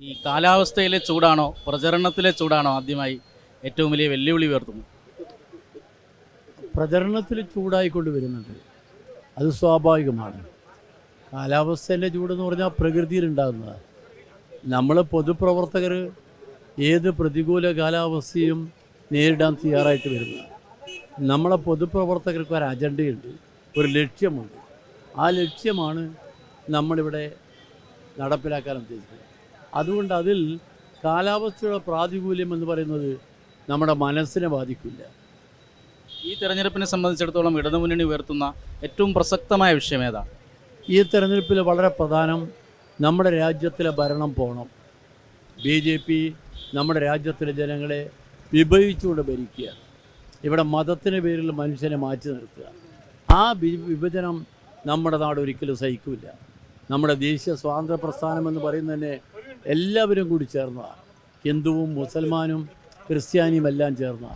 ഈ കാലാവസ്ഥയിലെ ചൂടാണോ പ്രചരണത്തിലെ ചൂടാണോ ആദ്യമായി ഏറ്റവും വലിയ വെല്ലുവിളി ഉയർത്തുന്നു പ്രചരണത്തിൽ ചൂടായിക്കൊണ്ട് വരുന്നുണ്ട്. അത് സ്വാഭാവികമാണ്. കാലാവസ്ഥേന്റെ ചൂടെന്ന് പറഞ്ഞാൽ പ്രകൃതിയിലുണ്ടാകുന്നതാണ് നമ്മൾ പൊതുപ്രവർത്തകർ ഏത് പ്രതികൂല കാലാവസ്ഥയും നേരിടാൻ തയ്യാറായിട്ട് വരുന്നതാണ്. നമ്മളെ പൊതുപ്രവർത്തകർക്ക് ഒരു അജണ്ടയുണ്ട് ഒരു ലക്ഷ്യമുണ്ട്. ആ ലക്ഷ്യമാണ് നമ്മളിവിടെ നടപ്പിലാക്കാൻ ഉദ്ദേശിക്കുന്നത്. അതുകൊണ്ട് അതിൽ കാലാവസ്ഥയുടെ പ്രാതികൂല്യം എന്ന് പറയുന്നത് നമ്മുടെ മനസ്സിനെ ബാധിക്കില്ല. ഈ തെരഞ്ഞെടുപ്പിനെ സംബന്ധിച്ചിടത്തോളം ഇടതുമുന്നണി ഉയർത്തുന്ന ഏറ്റവും പ്രസക്തമായ വിഷയം ഏതാ ഈ തെരഞ്ഞെടുപ്പിൽ വളരെ പ്രധാനം നമ്മുടെ രാജ്യത്തിലെ ഭരണം പോകണം ബി ജെ പി നമ്മുടെ രാജ്യത്തിലെ ജനങ്ങളെ വിഭജിച്ചുകൊണ്ട് ഭരിക്കുക. ഇവിടെ മതത്തിന്റെ പേരിൽ മനുഷ്യനെ മാറ്റി നിർത്തുക. ആ വിഭജനം നമ്മുടെ നാട് ഒരിക്കലും സഹിക്കില്ല നമ്മുടെ ദേശീയ സ്വാതന്ത്ര്യ പ്രസ്ഥാനം എന്ന് പറയുന്നത് തന്നെ എല്ലാവരും കൂടി ചേർന്നതാണ് ഹിന്ദുവും മുസൽമാനും ക്രിസ്ത്യാനിയും എല്ലാം ചേർന്ന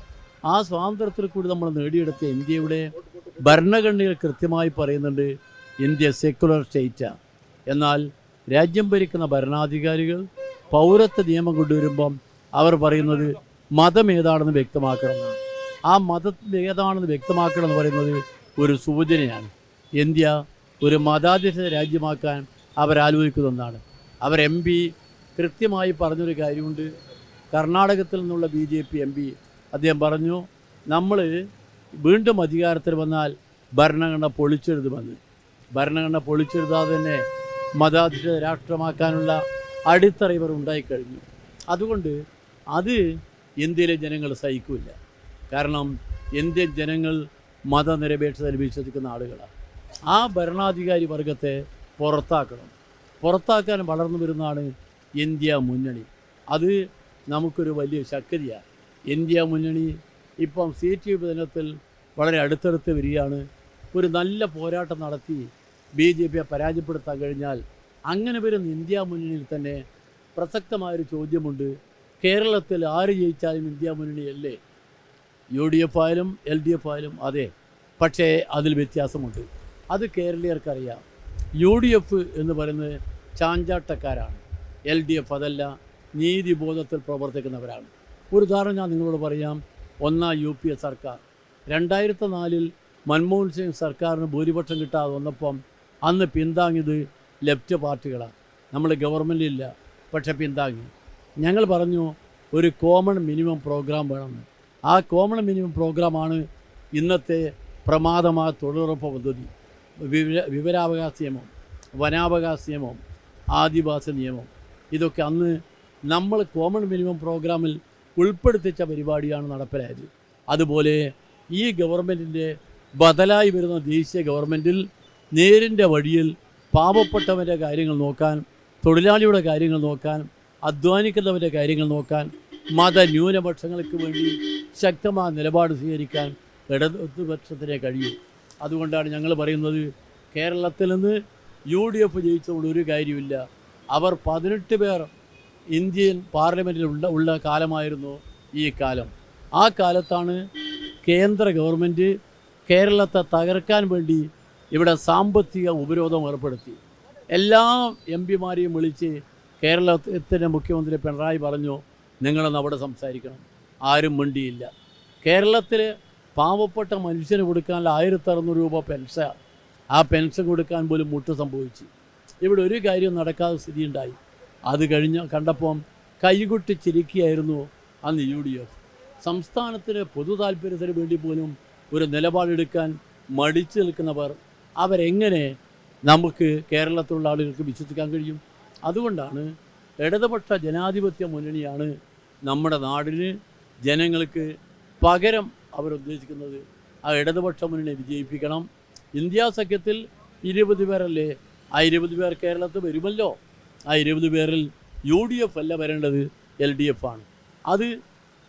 ആ സ്വാതന്ത്ര്യത്തിൽ കൂടി നമ്മൾ നേടിയെടുത്ത ഇന്ത്യയുടെ ഭരണഘടനയിൽ കൃത്യമായി പറയുന്നുണ്ട് ഇന്ത്യ സെക്കുലർ സ്റ്റേറ്റാണ് എന്നാൽ രാജ്യം ഭരിക്കുന്ന ഭരണാധികാരികൾ പൗരത്വ നിയമം കൊണ്ടുവരുമ്പം അവർ പറയുന്നത് മതം ഏതാണെന്ന് വ്യക്തമാക്കണമെന്നാണ് ആ മതം ഏതാണെന്ന് വ്യക്തമാക്കണം എന്ന് പറയുന്നത് ഒരു സൂചനയാണ്. ഇന്ത്യ ഒരു മതാധിഷ്ഠിത രാജ്യമാക്കാൻ അവരാലോചിക്കുന്ന ഒന്നാണ്. അവർ എം പി കൃത്യമായി പറഞ്ഞൊരു കാര്യമുണ്ട്. കർണാടകത്തിൽ നിന്നുള്ള B J P M P അദ്ദേഹം പറഞ്ഞു നമ്മൾ വീണ്ടും അധികാരത്തിൽ വന്നാൽ ഭരണഘടന പൊളിച്ചെഴുതുമെന്ന് ഭരണഘടന പൊളിച്ചെഴുതാതെ തന്നെ മതാധിഷ്ഠിത രാഷ്ട്രമാക്കാനുള്ള അടിത്തറ ഇവർ ഉണ്ടായിക്കഴിഞ്ഞു. അതുകൊണ്ട് അത് ഇന്ത്യയിലെ ജനങ്ങൾ സഹിക്കില്ല. കാരണം ഇന്ത്യൻ ജനങ്ങൾ മതനിരപേക്ഷതയിൽ വിശ്വസിക്കുന്ന ആളുകളാണ്. ആ ഭരണാധികാരി വർഗത്തെ പുറത്താക്കണം. പുറത്താക്കാൻ വളർന്നു വരുന്നതാണ് ഇന്ത്യ മുന്നണി. അത് നമുക്കൊരു വലിയ ശക്തിയാണ് ഇന്ത്യ മുന്നണി ഇപ്പം സീറ്റ് വിഭജനത്തിൽ വളരെ അടുത്തടുത്ത് വരികയാണ്. ഒരു നല്ല പോരാട്ടം നടത്തി ബി ജെ പിയെ പരാജയപ്പെടുത്താൻ കഴിഞ്ഞാൽ അങ്ങനെ വരുന്ന ഇന്ത്യ മുന്നണിയിൽ തന്നെ പ്രസക്തമായൊരു ചോദ്യമുണ്ട്. കേരളത്തിൽ ആര് ജയിച്ചാലും ഇന്ത്യ മുന്നണിയല്ലേ യു ഡി എഫ് ആയാലും എൽ ഡി എഫ് ആയാലും അതെ. പക്ഷേ അതിൽ വ്യത്യാസമുണ്ട്. അത് കേരളീയർക്കറിയാം. യു ഡി എഫ് എന്ന് പറയുന്നത് ചാഞ്ചാട്ടക്കാരാണ്. എൽ ഡി എഫ് അതല്ല നീതിബോധത്തിൽ പ്രവർത്തിക്കുന്നവരാണ്. ഒരു ഉദാഹരണം ഞാൻ നിങ്ങളോട് പറയാം. ഒന്നാം യു പി എ സർക്കാർ. രണ്ടായിരത്തി നാലിൽ മൻമോഹൻ സിംഗ് സർക്കാരിന് ഭൂരിപക്ഷം കിട്ടാതെ വന്നപ്പം അന്ന് പിന്താങ്ങിയത് ലെഫ്റ്റ് പാർട്ടികളാണ്. നമ്മൾ ഗവൺമെന്റിലില്ല പക്ഷെ പിന്താങ്ങി. ഞങ്ങൾ പറഞ്ഞു ഒരു കോമൺ മിനിമം പ്രോഗ്രാം വേണമെന്ന് ആ കോമൺ മിനിമം പ്രോഗ്രാമാണ് ഇന്നത്തെ പ്രമാദമായ തൊഴിലുറപ്പ് പദ്ധതി. വിവര വിവരാവകാശ നിയമം വനാവകാശ നിയമം ആദിവാസി നിയമം. ഇതൊക്കെ അന്ന് നമ്മൾ കോമൺ മിനിമം പ്രോഗ്രാമിൽ ഉൾപ്പെടുത്തിച്ച പരിപാടിയാണ് നടപ്പിലായത്. അതുപോലെ ഈ ഗവൺമെന്റിന്റെ ബദലായി വരുന്ന ദേശീയ ഗവൺമെന്റിൽ നേരിന്റെ വഴിയിൽ പാവപ്പെട്ടവന്റെ കാര്യങ്ങൾ നോക്കാൻ തൊഴിലാളിയുടെ കാര്യങ്ങൾ നോക്കാൻ അധ്വാനിക്കുന്നവന്റെ കാര്യങ്ങൾ നോക്കാൻ മതന്യൂനപക്ഷങ്ങൾക്ക് വേണ്ടി ശക്തമായ നിലപാട് സ്വീകരിക്കാൻ ഇടതുപക്ഷത്തിനെ കഴിയും. അതുകൊണ്ടാണ് ഞങ്ങൾ പറയുന്നത് കേരളത്തിൽ നിന്ന് യു ഡി എഫ് ജയിച്ചുകൊണ്ട് ഒരു കാര്യമില്ല അവർ പതിനെട്ട് പേർ ഇന്ത്യൻ പാർലമെന്റിൽ ഉള്ള ഉള്ള കാലമായിരുന്നു ഈ കാലം. ആ കാലത്താണ് കേന്ദ്ര ഗവൺമെന്റ് കേരളത്തെ തകർക്കാൻ വേണ്ടി ഇവിടെ സാമ്പത്തിക ഉപരോധം ഏർപ്പെടുത്തി. എല്ലാ എം പിമാരെയും വിളിച്ച് കേരളത്തിന്റെ മുഖ്യമന്ത്രി പിണറായി പറഞ്ഞു നിങ്ങളൊന്ന് അവിടെ സംസാരിക്കണം. ആരും മിണ്ടിയില്ല. കേരളത്തിൽ പാവപ്പെട്ട മനുഷ്യന് കൊടുക്കാനുള്ള ആയിരത്തി അറുന്നൂറ് രൂപ പെൻഷൻ ആ പെൻഷൻ കൊടുക്കാൻ പോലും മുട്ട് സംഭവിച്ചു. ഇവിടെ ഒരു കാര്യം നടക്കാതെ സ്ഥിതിയുണ്ടായി. അത് കഴിഞ്ഞ് കണ്ടപ്പം കൈകൊട്ടി ചിരിക്കുകയായിരുന്നു അന്ന് യു ഡി എഫ്. സംസ്ഥാനത്തിന് പൊതു താല്പര്യത്തിന് വേണ്ടി പോലും ഒരു നിലപാടെടുക്കാൻ മടിച്ചു നിൽക്കുന്നവർ അവരെങ്ങനെ നമുക്ക് കേരളത്തിലുള്ള ആളുകൾക്ക് വിശ്വസിക്കാൻ കഴിയും? അതുകൊണ്ടാണ് ഇടതുപക്ഷ ജനാധിപത്യ മുന്നണിയാണ് നമ്മുടെ നാടിന് ജനങ്ങൾക്ക് പകരം അവരുദ്ദേശിക്കുന്നത്. ആ ഇടതുപക്ഷ മുന്നണി വിജയിപ്പിക്കണം. ഇന്ത്യ സഖ്യത്തിൽ ഇരുപത് പേരല്ലേ? ആ ഇരുപത് പേർ കേരളത്തിൽ വരുമല്ലോ? ആ ഇരുപത് പേരിൽ യു ഡി എഫ് അല്ല വരേണ്ടത് എൽ ഡി എഫ് ആണ്. അത്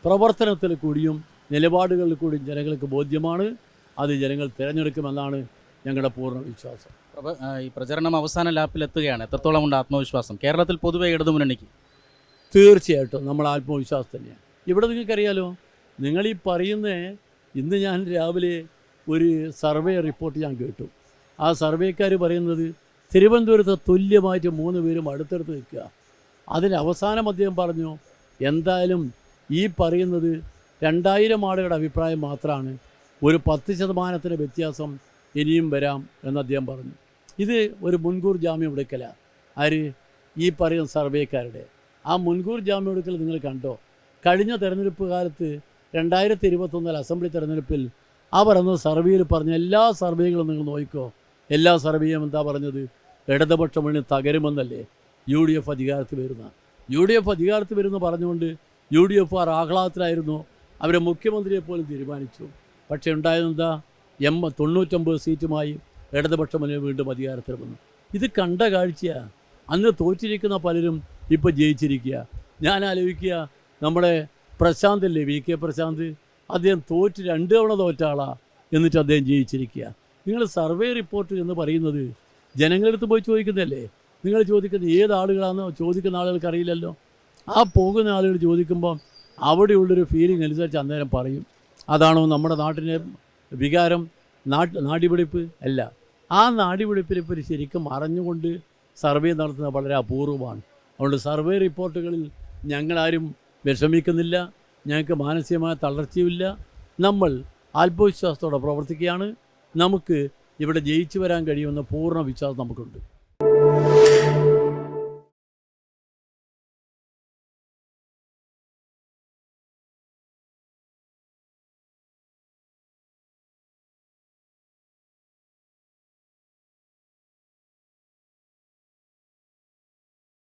പ്രവർത്തനത്തിൽ കൂടിയും നിലപാടുകളിൽ കൂടിയും ജനങ്ങൾക്ക് ബോധ്യമാണ്. അത് ജനങ്ങൾ തിരഞ്ഞെടുക്കുമെന്നാണ് ഞങ്ങളുടെ പൂർണ വിശ്വാസം. ഈ പ്രചരണം അവസാന ലാപ്പിലെത്തുകയാണ് എത്രത്തോളം ഉണ്ട് ആത്മവിശ്വാസം? കേരളത്തിൽ പൊതുവെ ഇടതുമുന്നണിക്ക് തീർച്ചയായിട്ടും നമ്മൾ ആത്മവിശ്വാസം തന്നെയാണ്. ഇവിടെ നിങ്ങൾക്കറിയാലോ നിങ്ങളീ പറയുന്ന ഇന്ന് ഞാൻ രാവിലെ ഒരു സർവേ റിപ്പോർട്ട് ഞാൻ കേട്ടു. ആ സർവേക്കാർ പറയുന്നത് തിരുവനന്തപുരത്ത് തുല്യമായിട്ട് മൂന്ന് പേരും അടുത്തടുത്ത് നിൽക്കുക. അതിന് അവസാനം അദ്ദേഹം പറഞ്ഞു എന്തായാലും ഈ പറയുന്നത് രണ്ടായിരം ആളുകളുടെ അഭിപ്രായം മാത്രമാണ്. ഒരു പത്ത് ശതമാനത്തിന് വ്യത്യാസം ഇനിയും വരാം എന്ന് അദ്ദേഹം പറഞ്ഞു. ഇത് ഒരു മുൻകൂർ ജാമ്യം എടുക്കല. ആര്? ഈ പറയുന്ന സർവേക്കാരുടെ. ആ മുൻകൂർ ജാമ്യം എടുക്കൽ നിങ്ങൾ കണ്ടോ? കഴിഞ്ഞ തെരഞ്ഞെടുപ്പ് കാലത്ത് രണ്ടായിരത്തി ഇരുപത്തൊന്നിൽ അസംബ്ലി തെരഞ്ഞെടുപ്പിൽ അവർ അന്ന് സർവേയിൽ പറഞ്ഞ എല്ലാ സർവേകളും നിങ്ങൾ നോക്കിക്കോ. എല്ലാ സർവേയും എന്താ പറഞ്ഞത്? ഇടതുപക്ഷ മുന്നണി തകരുമെന്നല്ലേ യു ഡി എഫ് അധികാരത്തിൽ വരുന്ന? യു ഡി എഫ് അധികാരത്തിൽ വരുന്ന പറഞ്ഞുകൊണ്ട് യു ഡി എഫ് ആർ ആഹ്ലാദത്തിലായിരുന്നു. അവരെ മുഖ്യമന്ത്രിയെ പോലും തീരുമാനിച്ചു. പക്ഷേ ഉണ്ടായതെന്താ? എം തൊണ്ണൂറ്റൊമ്പത് സീറ്റുമായി ഇടതുപക്ഷം വീണ്ടും അധികാരത്തിൽ വന്നു. ഇത് കണ്ട കാഴ്ചയാണ് അന്ന് തോറ്റിരിക്കുന്ന പലരും ഇപ്പോൾ ജയിച്ചിരിക്കുക. ഞാൻ ആലോചിക്കുക നമ്മുടെ പ്രശാന്ത് അല്ലേ വി കെ പ്രശാന്ത്? അദ്ദേഹം തോറ്റ് രണ്ട് തവണ തോറ്റ എന്നിട്ട് അദ്ദേഹം ജയിച്ചിരിക്കുക. നിങ്ങൾ സർവേ റിപ്പോർട്ട് എന്ന് പറയുന്നത് ജനങ്ങളടുത്ത് പോയി ചോദിക്കുന്നതല്ലേ? നിങ്ങൾ ചോദിക്കുന്നത് ഏത് ആളുകളാണെന്ന് ചോദിക്കുന്ന ആളുകൾക്ക് അറിയില്ലല്ലോ. ആ പോകുന്ന ആളുകൾ ചോദിക്കുമ്പോൾ അവിടെയുള്ളൊരു ഫീലിംഗ് അനുസരിച്ച് അന്നേരം പറയും. അതാണോ നമ്മുടെ നാട്ടിന്റെ വികാരം? നാട്ട് നാടിപിടിപ്പ്? അല്ല. ആ നാടിപിടിപ്പിനെ പറ്റി ശരിക്കും അറിഞ്ഞുകൊണ്ട് സർവേ നടത്തുന്നത് വളരെ അപൂർവമാണ്. അതുകൊണ്ട് സർവേ റിപ്പോർട്ടുകളിൽ ഞങ്ങളാരും വിഷമിക്കുന്നില്ല. ഞങ്ങൾക്ക് മാനസികമായ തളർച്ചയുമില്ല. നമ്മൾ ആത്മവിശ്വാസത്തോടെ പ്രവർത്തിക്കുകയാണ്. നമുക്ക് ഇവിടെ ജയിച്ചു വരാൻ കഴിയുമെന്ന പൂർണ വിശ്വാസം നമുക്കുണ്ട്.